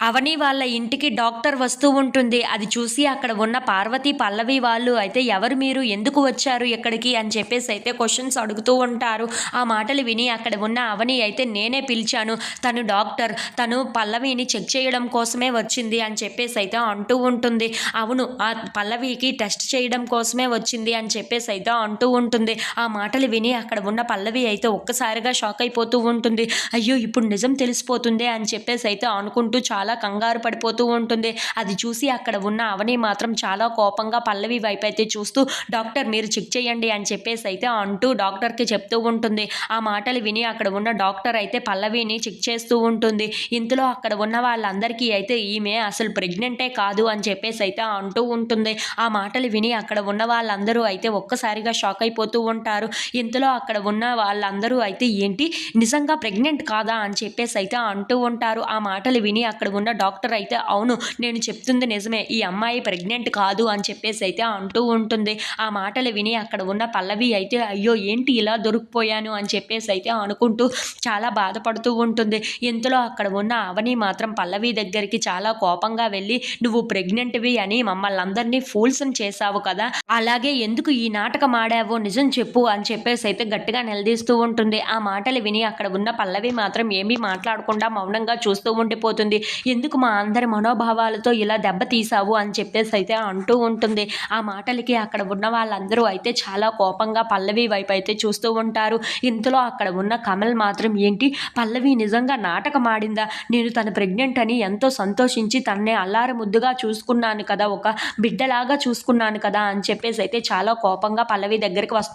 అవని వాళ్ళ ఇంటికి డాక్టర్ వస్తూ ఉంటుంది. అది చూసి అక్కడ ఉన్న పార్వతి పల్లవి వాళ్ళు అయితే ఎవరు మీరు? ఎందుకు వచ్చారు ఇక్కడికి? అని చెప్పేసి అయితే క్వశ్చన్స్ అడుగుతూ ఉంటారు. ఆ మాటలు విని అక్కడ ఉన్న అవని అయితే నేనే పిలిచాను. తను డాక్టర్. తను పల్లవిని చెక్ చేయడం కోసమే వచ్చింది అని చెప్పేసి అయితే అంటూ ఉంటుంది. అవును ఆ పల్లవికి టెస్ట్ చేయడం కోసమే వచ్చింది అని చెప్పేసి అయితే అంటూ ఉంటుంది. ఆ మాటలు విని అక్కడ ఉన్న పల్లవి అయితే ఒక్కసారిగా షాక్ అయిపోతూ ఉంటుంది. అయ్యో ఇప్పుడు నిజం తెలిసిపోతుంది అని చెప్పేసి అయితే అనుకుంటూ చాలా కంగారు పడిపోతూ ఉంటుంది. అది చూసి అక్కడ ఉన్న అవని మాత్రం చాలా కోపంగా పల్లవి వైపు అయితే చూస్తూ డాక్టర్ మీరు చెక్ చేయండి అని చెప్పేసి అయితే అంటూ డాక్టర్కి చెప్తూ ఉంటుంది. ఆ మాటలు విని అక్కడ ఉన్న డాక్టర్ అయితే పల్లవిని చెక్ చేస్తూ ఉంటుంది. ఇంతలో అక్కడ ఉన్న వాళ్ళందరికీ అయితే ఈమె అసలు ప్రెగ్నెంటే కాదు అని చెప్పేసి అయితే అంటూ ఉంటుంది. ఆ మాటలు విని అక్కడ ఉన్న వాళ్ళందరూ అయితే ఒక్కసారిగా షాక్ అయిపోతూ ఉంటారు. ఇంతలో అక్కడ ఉన్న వాళ్ళందరూ అయితే ఏంటి? నిజంగా ప్రెగ్నెంట్ కాదా? అని చెప్పేసి అయితే అంటూ ఉంటారు. ఆ మాటలు విని అక్కడ ఉన్న డాక్టర్ అయితే అవును నేను చెప్తుంది నిజమే. ఈ అమ్మాయి ప్రెగ్నెంట్ కాదు అని చెప్పేసి అయితే అంటూ ఉంటుంది. ఆ మాటలు విని అక్కడ ఉన్న పల్లవి అయితే అయ్యో ఏంటి ఇలా దొరికిపోయాను అని చెప్పేసి అయితే అనుకుంటూ చాలా బాధపడుతూ ఉంటుంది. ఇంతలో అక్కడ ఉన్న అవని మాత్రం పల్లవి దగ్గరికి చాలా కోపంగా వెళ్ళి నువ్వు ప్రెగ్నెంట్వి అని మమ్మల్ని అందరినీ ఫూల్స్ని చేశావు కదా. అలాగే ఎందుకు ఈ నాటకం ఆడావో నిజం చెప్పు అని చెప్పేసి అయితే గట్టిగా నిలదీస్తూ ఉంటుంది. ఆ మాటలు విని అక్కడ ఉన్న పల్లవి మాత్రం ఏమీ మాట్లాడకుండా మౌనంగా చూస్తూ ఉండిపోతుంది. ఎందుకు మా అందరి మనోభావాలతో ఇలా దెబ్బతీసావు అని చెప్పేసి అయితే అంటూ ఉంటుంది. ఆ మాటలకి అక్కడ ఉన్న వాళ్ళందరూ అయితే చాలా కోపంగా పల్లవి వైపు అయితే చూస్తూ ఉంటారు. ఇంతలో అక్కడ ఉన్న కమల్ మాత్రం ఏంటి? పల్లవి నిజంగా నాటకం ఆడిందా? నేను తన ప్రెగ్నెంట్ అని ఎంతో సంతోషించి తన్నే అల్లారు ముద్దుగా చూసుకున్నాను కదా ఒక బిడ్డలాగా చూసుకున్నాను కదా అని చెప్పేసి అయితే చాలా కోపంగా పల్లవి దగ్గరికి వస్తాను